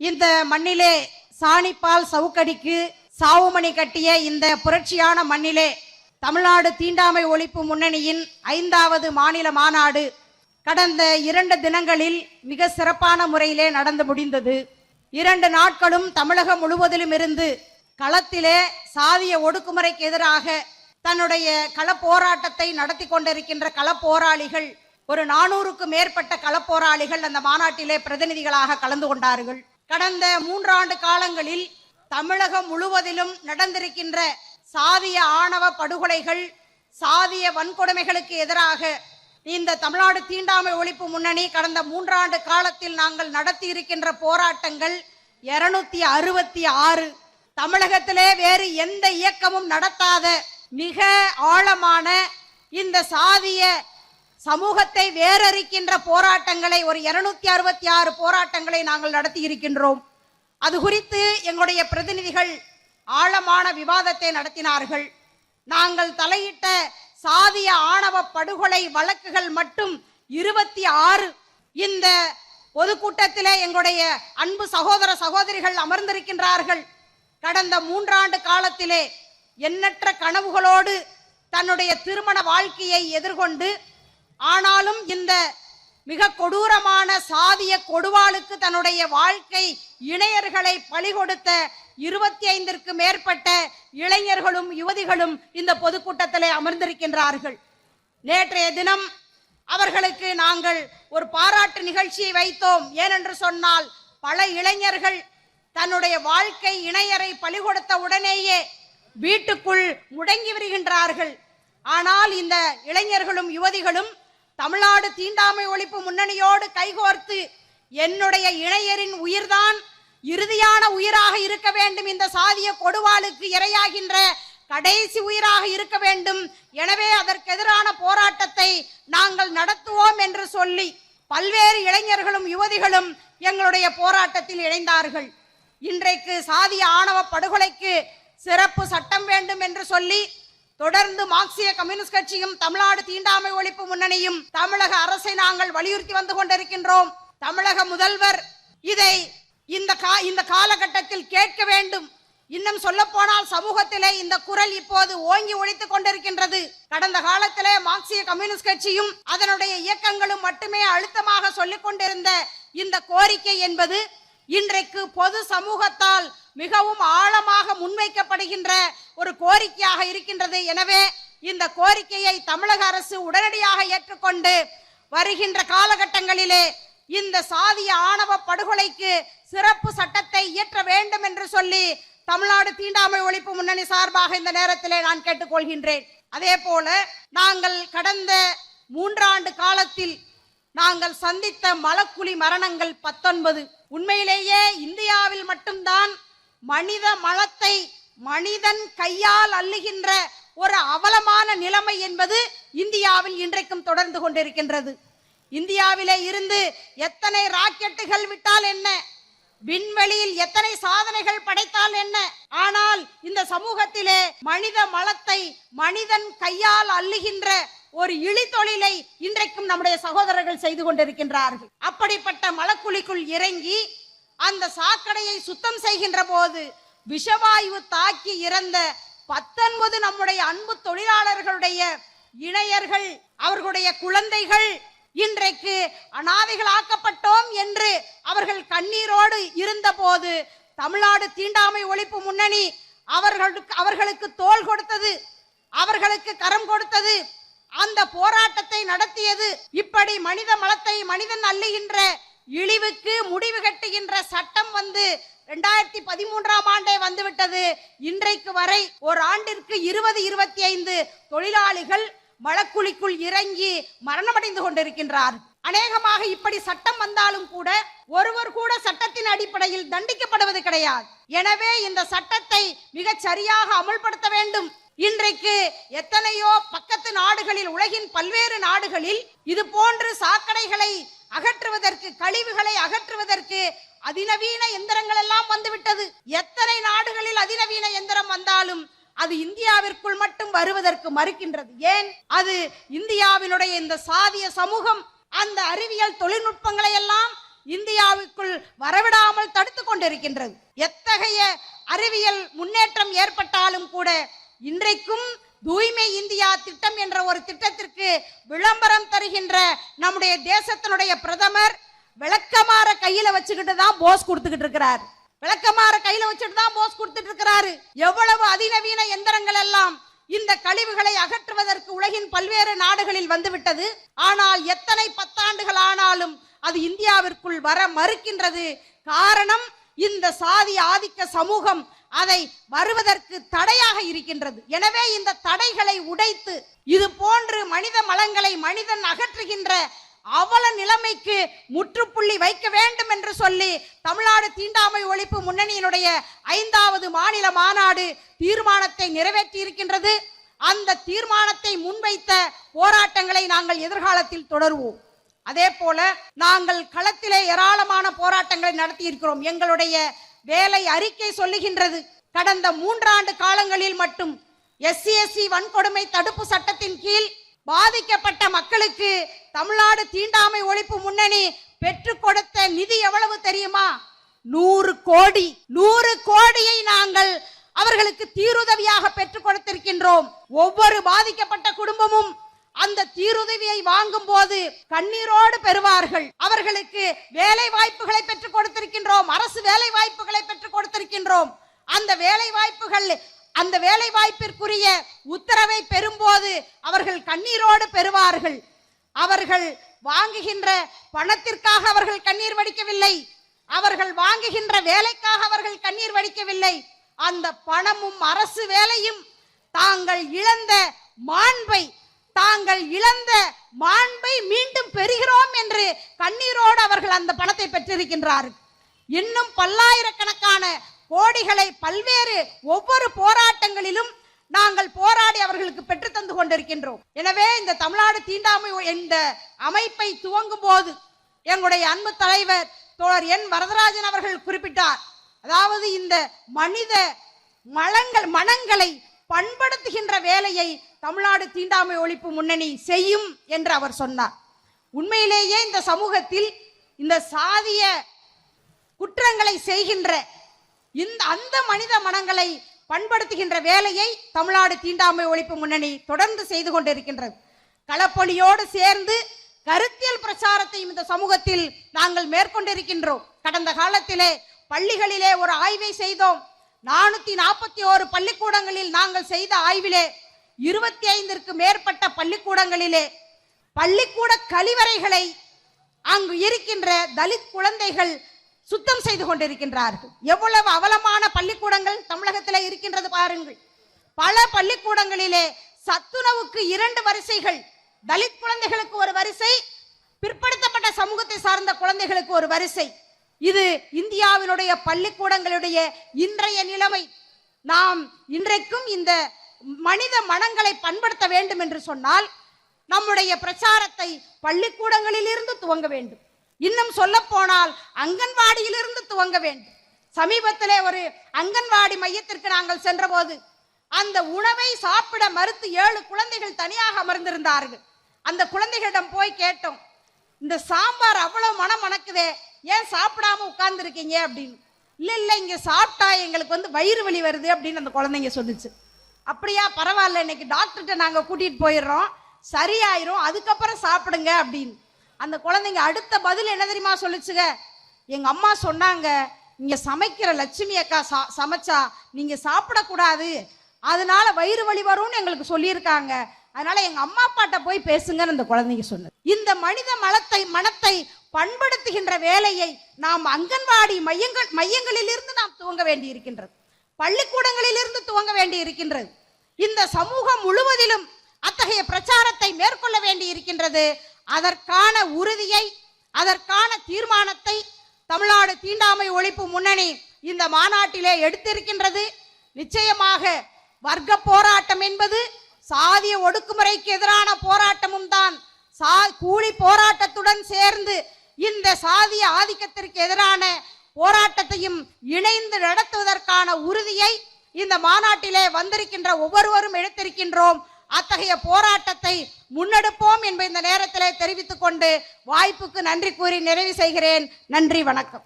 இந்த மண்ணிலே சாணிப்பால் சவுக்கடிக்கு சாவுமணி கட்டிய இந்த புரட்சியான மண்ணிலே தமிழ்நாடு தீண்டாமை ஒழிப்பு முன்னணியின் ஐந்தாவது மாநில மாநாடு கடந்த இரண்டு தினங்களில் மிக சிறப்பான முறையிலே நடந்து முடிந்தது. இரண்டு நாட்களும் தமிழகம் முழுவதிலும் இருந்து களத்திலே சாதிய ஒடுக்குமுறைக்கு எதிராக தன்னுடைய களப்போராட்டத்தை நடத்தி கொண்டிருக்கின்ற களப்போராளிகள் ஒரு நானூறுக்கு மேற்பட்ட களப்போராளிகள் அந்த மாநாட்டிலே பிரதிநிதிகளாக கலந்து கொண்டார்கள். கடந்த மூன்றாண்டு காலங்களில் தமிழகம் முழுவதிலும் நடந்திருக்கின்ற சாதிய ஆணவ படுகொலைகள் சாதிய வன்கொடுமைகளுக்கு எதிராக இந்த தமிழ்நாடு தீண்டாமை ஒழிப்பு முன்னணி கடந்த மூன்றாண்டு காலத்தில் நாங்கள் நடத்தி இருக்கின்ற போராட்டங்கள் இருநூத்தி அறுபத்தி ஆறு. தமிழகத்திலே வேறு எந்த இயக்கமும் நடத்தாத மிக ஆழமான இந்த சாதிய சமூகத்தை வேரறிக்கின்ற போராட்டங்களை ஒரு இருநூத்தி அறுபத்தி ஆறு போராட்டங்களை நாங்கள் நடத்தி இருக்கின்றோம் அது குறித்து எங்களுடைய பிரதிநிதிகள் ஆழமான விவாதத்தை நடத்தினார்கள். நாங்கள் தலையிட்ட சாதிய ஆணவ படுகொலை வழக்குகள் மட்டும் இருபத்தி ஆறு. இந்த பொதுக்கூட்டத்திலே எங்களுடைய அன்பு சகோதர சகோதரிகள் அமர்ந்திருக்கின்றார்கள். கடந்த மூன்றாண்டு காலத்திலே எண்ணற்ற கனவுகளோடு தன்னுடைய திருமண வாழ்க்கையை எதிர்கொண்டு ஆனாலும் இந்த மிக கொடூரமான சாதிய கொடுவாளுக்கு தன்னுடைய வாழ்க்கை இணையர்களை பலிகொடுத்த இருபத்தி ஐந்திற்கு மேற்பட்ட இளைஞர்களும் யுவதிகளும் இந்த பொதுக்கூட்டத்தில் அமர்ந்திருக்கின்றார்கள். நேற்றைய தினம் அவர்களுக்கு நாங்கள் ஒரு பாராட்டு நிகழ்ச்சியை வைத்தோம். ஏனென்று சொன்னால் பல இளைஞர்கள் தன்னுடைய வாழ்க்கை இணையரை பலி கொடுத்த உடனேயே வீட்டுக்குள் முடங்கி வருகின்றார்கள் ஆனால் இந்த இளைஞர்களும் யுவதிகளும் தமிழ்நாடு தீண்டாமை ஒழிப்பு முன்னணியோடு கைகோர்த்து என்னுடைய இணையரின் உயிர்தான் இறுதியான உயிராக இருக்க வேண்டும் இந்த சாதிய கொடுவாளுக்கு இரையாகின்ற கடைசி உயிராக இருக்க வேண்டும். எனவே அதற்கு எதிரான போராட்டத்தை நாங்கள் நடத்துவோம் என்று சொல்லி பல்வேறு இளைஞர்களும் யுவதிகளும் எங்களுடைய போராட்டத்தில் இணைந்தார்கள். இன்றைக்கு சாதிய ஆணவ படுகொலைக்கு சிறப்பு சட்டம் வேண்டும் என்று சொல்லி தொடர்ந்து மார்க்சிய கம்யூனிஸ்ட் கட்சியும் தமிழ்நாடு தீண்டாமை ஒழிப்பு முன்னணியும் தமிழக அரசை நாங்கள் வலியுறுத்தி வந்து கொண்டிருக்கின்றோம். தமிழக முதல்வர் இதை இந்த கா இந்த காலகட்டத்தில் கேட்க வேண்டும். இன்னும் சொல்ல போனால் சமூகத்திலே இந்த குரல் இப்போது ஓங்கி ஒழித்துக் கொண்டிருக்கின்றது. கடந்த காலத்திலே மார்க்சிய கம்யூனிஸ்ட் கட்சியும் அதனுடைய இயக்கங்களும் மட்டுமே அழுத்தமாக சொல்லிக் கொண்டிருந்த இந்த கோரிக்கை என்பது இன்றைக்கு பொது சமூகத்தால் மிகவும் ஆழமாக முன்வைக்கப்படுகின்ற ஒரு கோரிக்கையாக இருக்கின்றது. எனவே இந்த கோரிக்கையை தமிழக அரசு உடனடியாக ஏற்றுக்கொண்டு வருகின்ற காலகட்டங்களிலே இந்த சாதிய ஆணவ படுகொலைக்கு சிறப்பு சட்டத்தை இயற்ற வேண்டும் என்று சொல்லி தமிழ்நாடு தீண்டாமை ஒழிப்பு முன்னணி சார்பாக இந்த நேரத்திலே நான் கேட்டுக்கொள்கின்றேன். அதே போல நாங்கள் கடந்த மூன்றாண்டு காலத்தில் நாங்கள் சந்தித்த மலக்குழி மரணங்கள் பத்தொன்பது. உண்மையிலேயே இந்தியாவில் மட்டும்தான் மனித மலத்தை மனிதன் கையால் அள்ளுகின்ற ஒரு அவலமான நிலைமை என்பது இந்தியாவில் இன்றைக்கும் தொடர்ந்து கொண்டிருக்கின்றது. இந்தியாவிலே இருந்து எத்தனை ராக்கெட்டுகள் விட்டால் என்ன? விண்வெளியில் எத்தனை சாதனைகள் படைத்தால் என்ன? ஆனால் இந்த சமூகத்திலே மனித மலத்தை மனிதன் கையால் அள்ளுகின்ற ஒரு இழி தொழிலை இன்றைக்கும் நம்முடைய சகோதரர்கள் செய்து கொண்டிருக்கின்றார்கள். அப்படிப்பட்ட மலக்குழிக்குள் இறங்கி அந்த சாக்கடையை சுத்தம் செய்கின்ற போது விஷவாயு தாக்கி இறந்த பத்தொன்பது நம்முடைய அன்பு தொழிலாளர்களுடைய இணையர்கள் அவர்களுடைய குழந்தைகள் இன்றைக்கு அனாதைகள் ஆக்கப்பட்டோம் என்று அவர்கள் கண்ணீரோடு இருந்தபோது தமிழ்நாடு தீண்டாமை ஒழிப்பு முன்னணி அவர்களுக்கு அவர்களுக்கு தோல் கொடுத்தது அவர்களுக்கு கரம் கொடுத்தது அந்த போராட்டத்தை நடத்தியது இப்படி மனித மலத்தை மனிதன் அள்ளுகின்ற இழிவுக்கு முடிவு கட்டுகின்ற சட்டம் வந்து ரெண்டாயிரத்தி பதிமூன்றாம் ஆண்டே வந்துவிட்டது. இன்றைக்கு வரை ஒரு ஆண்டிற்கு இருபது இருபத்தி ஐந்து தொழிலாளிகள் மலக்குழிக்குள் இறங்கி மரணமடைந்து கொண்டிருக்கின்றார். அநேகமாக இப்படி சட்டம் வந்தாலும் கூட ஒருவர் கூட சட்டத்தின் அடிப்படையில் தண்டிக்கப்படுவது கிடையாது. எனவே இந்த சட்டத்தை மிக சரியாக அமுல்படுத்த வேண்டும். இன்றைக்கு எத்தனையோ பக்கத்து நாடுகளில் உலகின் பல்வேறு நாடுகளில் இது போன்று சாக்கடைகளை அகற்றுவதற்கு கழிவுகளை அகற்றுவதற்கு அதிநவீன எந்திரங்கள் எல்லாம் வந்துவிட்டது. எத்தனை நாடுகளில் அதிநவீன எந்திரம் வந்தாலும் அது இந்தியாவிற்குள் மட்டும் வருவதற்கு மறுக்கின்றது. ஏன்? அது இந்தியாவினுடைய இந்த சாதிய சமூகம் அந்த அறிவியல் தொழில்நுட்பங்களை எல்லாம் இந்தியாவுக்குள் வரவிடாமல் தடுத்து கொண்டிருக்கின்றது. எத்தகைய அறிவியல் முன்னேற்றம் ஏற்பட்டாலும் கூட இன்றைக்கும் தூய்மை இந்தியா திட்டம் என்ற ஒரு திட்டத்திற்கு விளம்பரம் தருகின்ற நம்முடைய தேசத்தினுடைய பிரதமர் விளக்கமாற கையில வச்சுக்கிட்டு தான் போஸ் கொடுத்துக்கிட்டு இருக்கிறார். விளக்கமாற கையில வச்சுட்டு தான் போஸ் கொடுத்துட்டு இருக்கிறாரு. எவ்வளவு அதிநவீன எந்திரங்கள் எல்லாம் இந்த கழிவுகளை அகற்றுவதற்கு உலகின் பல்வேறு நாடுகளில் வந்துவிட்டது. ஆனால் எத்தனை பத்தாண்டுகள் ஆனாலும் அது இந்தியாவிற்குள் வர மறுக்கின்றது. காரணம் இந்த சாதி ஆதிக்க சமூகம் அதை வருவதற்கு தடையாக இருக்கின்றது. எனவே இந்த தடைகளை உடைத்து இது போன்று மனித மலங்களை மனிதன் அகற்றுகின்ற அவல நிலைமைக்கு முற்றுப்புள்ளி வைக்க வேண்டும் என்று சொல்லி தமிழ்நாடு தீண்டாமை ஒழிப்பு முன்னணியினுடைய ஐந்தாவது மாநில மாநாடு தீர்மானத்தை நிறைவேற்றி இருக்கின்றது அந்த தீர்மானத்தை முன்வைத்த போராட்டங்களை நாங்கள் எதிர்காலத்தில் தொடருவோம். அதே போல நாங்கள் களத்திலே ஏராளமான போராட்டங்களை நடத்தி இருக்கிறோம் எங்களுடைய வேலை அறிக்கை சொல்லுகின்றது. கடந்த மூன்றாண்டு காலங்களில் மட்டும் எஸ்சிஎஸ்சி வன்கொடுமை தடுப்பு சட்டத்தின் கீழ் பாதிக்கப்பட்ட மக்களுக்கு தமிழ்நாடு தீண்டாமை ஒழிப்பு முன்னணி பெற்றுக் கொடுத்த நிதி எவ்வளவு தெரியுமா? நூறு கோடி. நூறு கோடியை நாங்கள் அவர்களுக்கு தீருதவியாக பெற்றுக் கொடுத்திருக்கின்றோம். ஒவ்வொரு பாதிக்கப்பட்ட குடும்பமும் அந்த தீருதவியை வாங்கும் போது கண்ணீரோடு பெறுவார்கள். அவர்களுக்கு வேலை வாய்ப்புகளை பெற்றுக் கொடுத்திருக்கின்றோம். அரசு வேலை வாய்ப்புகளை பெற்றுக் கொடுத்திருக்கின்றோம். அந்த வேலை வாய்ப்புகள் அந்த வேலை வாய்ப்பிற்குரிய உத்தரவை பெறும்போது அவர்கள் கண்ணீரோடு பெறுவார்கள். அவர்கள் வாங்குகின்ற பணத்திற்காக அவர்கள் கண்ணீர் வடிக்கவில்லை. அவர்கள் வாங்குகின்ற வேலைக்காக அவர்கள் கண்ணீர் வடிக்கவில்லை. அந்த பணமும் அரசு வேலையும் தாங்கள் இழந்த மாண்பை தாங்கள் இழந்த மாண்பை மீண்டும் பெறுகிறோம் என்று கண்ணீரோடு அவர்கள் அந்த பணத்தை பெற்றிருக்கின்றார்கள். இன்னும் பல்லாயிரக்கணக்கான கோடிகளை பல்வேறு ஒவ்வொரு போராட்டங்களிலும் நாங்கள் போராடி அவர்களுக்கு பெற்று தந்து கொண்டிருக்கின்றோம். எனவே இந்த தமிழ்நாடு தீண்டாமை இந்த அமைப்பை துவங்கும் போது எங்களுடைய அன்பு தலைவர் தோழர் என் வரதராஜன் அவர்கள் குறிப்பிட்டார். அதாவது இந்த மனித மலங்கள் மனங்களை பண்படுத்துகின்ற வேலையை தமிழ்நாடு தீண்டாமை ஒழிப்பு முன்னணி செய்யும் என்று அவர் சொன்னார். உண்மையிலேயே இந்த சமூகத்தில் இந்த சாதிய குற்றங்களை செய்கின்ற இந்த அந்த மனித மனங்களை பண்படுத்துகின்ற வேலையை தமிழ்நாடு தீண்டாமை ஒழிப்பு முன்னணி தொடர்ந்து செய்து கொண்டிருக்கின்றது. களப்பணியோடு சேர்ந்து கருத்தியல் பிரச்சாரத்தையும் இந்த சமூகத்தில் நாங்கள் மேற்கொண்டிருக்கின்றோம். கடந்த காலத்திலே பள்ளிகளிலே ஒரு ஆய்வை செய்தோம். நானூத்தி நாற்பத்தி ஓரு பள்ளிக்கூடங்களில் நாங்கள் செய்த ஆய்விலே இருபத்தி ஐந்திற்கு மேற்பட்ட பள்ளிக்கூடங்களிலே பள்ளிக்கூட கழிவறைகளை அங்கு இருக்கின்ற தலித் குழந்தைகள் சுத்தம் செய்து கொண்டிருக்கின்றார்கள். எவ்வளவு அவலமான பள்ளிக்கூடங்கள் தமிழகத்தில் இருக்கின்றது பாருங்கள். பல பள்ளிக்கூடங்களிலே சத்துணவுக்கு இரண்டு வரிசைகள் தலித் குழந்தைகளுக்கு ஒரு வரிசை பிற்படுத்தப்பட்ட சமூகத்தை சார்ந்த குழந்தைகளுக்கு ஒரு வரிசை. இது இந்தியாவினுடைய பள்ளிக்கூடங்களுடைய இன்றைய நிலைமை. நாம் இன்றைக்கும் இந்த மனித மனங்களை பண்படுத்த வேண்டும் என்று சொன்னால் நம்முடைய பிரச்சாரத்தை பள்ளிக்கூடங்களில் இருந்து துவங்க வேண்டும். இன்னும் சொல்ல போனால் அங்கன்வாடியிலிருந்து துவங்க வேண்டும். சமீபத்திலே ஒரு அங்கன்வாடி மையத்திற்கு நாங்கள் சென்றபோது அந்த உணவை சாப்பிட மறுத்து ஏழு குழந்தைகள் தனியாக அமர்ந்திருந்தார்கள். அந்த குழந்தைகளிடம் போய் கேட்டோம் இந்த சாம்பார் அவ்வளவு மனம் மணக்குதே ஏன் சாப்பிடாம உட்கார்ந்துருக்கீங்க? அப்படின்னு. இல்லை இல்லை இங்கே சாப்பிட்டா எங்களுக்கு வந்து வயிறு வலி வருது அப்படின்னு அந்த குழந்தைங்க சொல்லுச்சு. அப்படியா பரவாயில்ல இன்னைக்கு டாக்டர்கிட்ட நாங்கள் கூட்டிகிட்டு போயிடுறோம். சரியாயிரும் அதுக்கப்புறம் சாப்பிடுங்க அப்படின்னு. அந்த குழந்தைங்க அடுத்த பதில் என்ன தெரியுமா சொல்லுச்சுங்க? எங்க அம்மா சொன்னாங்க நீங்க சமைக்கிற லட்சுமி அக்கா சா- சமைச்சா நீங்க சாப்பிடக்கூடாது. அதனால வயிறு வலி வரும்னு எங்களுக்கு சொல்லியிருக்காங்க. அதனால எங்க அம்மா அப்பாட்ட போய் பேசுங்கன்னு அந்த குழந்தைங்க சொன்னது. இந்த மனித மலத்தை மனத்தை பண்படுத்துகின்ற வேலையை நாம் அங்கன்வாடி மையங்கள் மையங்களிலிருந்து நாம் துவங்க வேண்டி இருக்கின்றது பள்ளிக்கூடங்களிலிருந்து துவங்க வேண்டி இருக்கின்றது இந்த சமூகம் முழுவதிலும் அத்தகைய பிரச்சாரத்தை மேற்கொள்ள வேண்டி இருக்கின்றது அதற்கான உறுதியை அதற்கான தீர்மானத்தை தமிழ்நாடு தீண்டாமை ஒழிப்பு முன்னணி இந்த மாநாட்டிலே எடுத்திருக்கின்றது. நிச்சயமாக வர்க்க போராட்டம் என்பது சாதிய ஒடுக்குமுறைக்கு எதிரான போராட்டமும் தான். சா கூலி போராட்டத்துடன் சேர்ந்து இந்த சாதிய ஆதிக்கத்திற்கு எதிரான போராட்டத்தையும் இணைந்து நடத்துவதற்கான உறுதியை இந்த மாநாட்டிலே வந்திருக்கின்ற ஒவ்வொருவரும் எடுத்திருக்கின்றோம். அத்தகைய போராட்டத்தை முன்னெடுப்போம் என்பதை இந்த நேரத்திலே தெரிவித்துக் கொண்டு வாய்ப்புக்கு நன்றி கூறி நிறைவு செய்கிறேன். நன்றி வணக்கம்.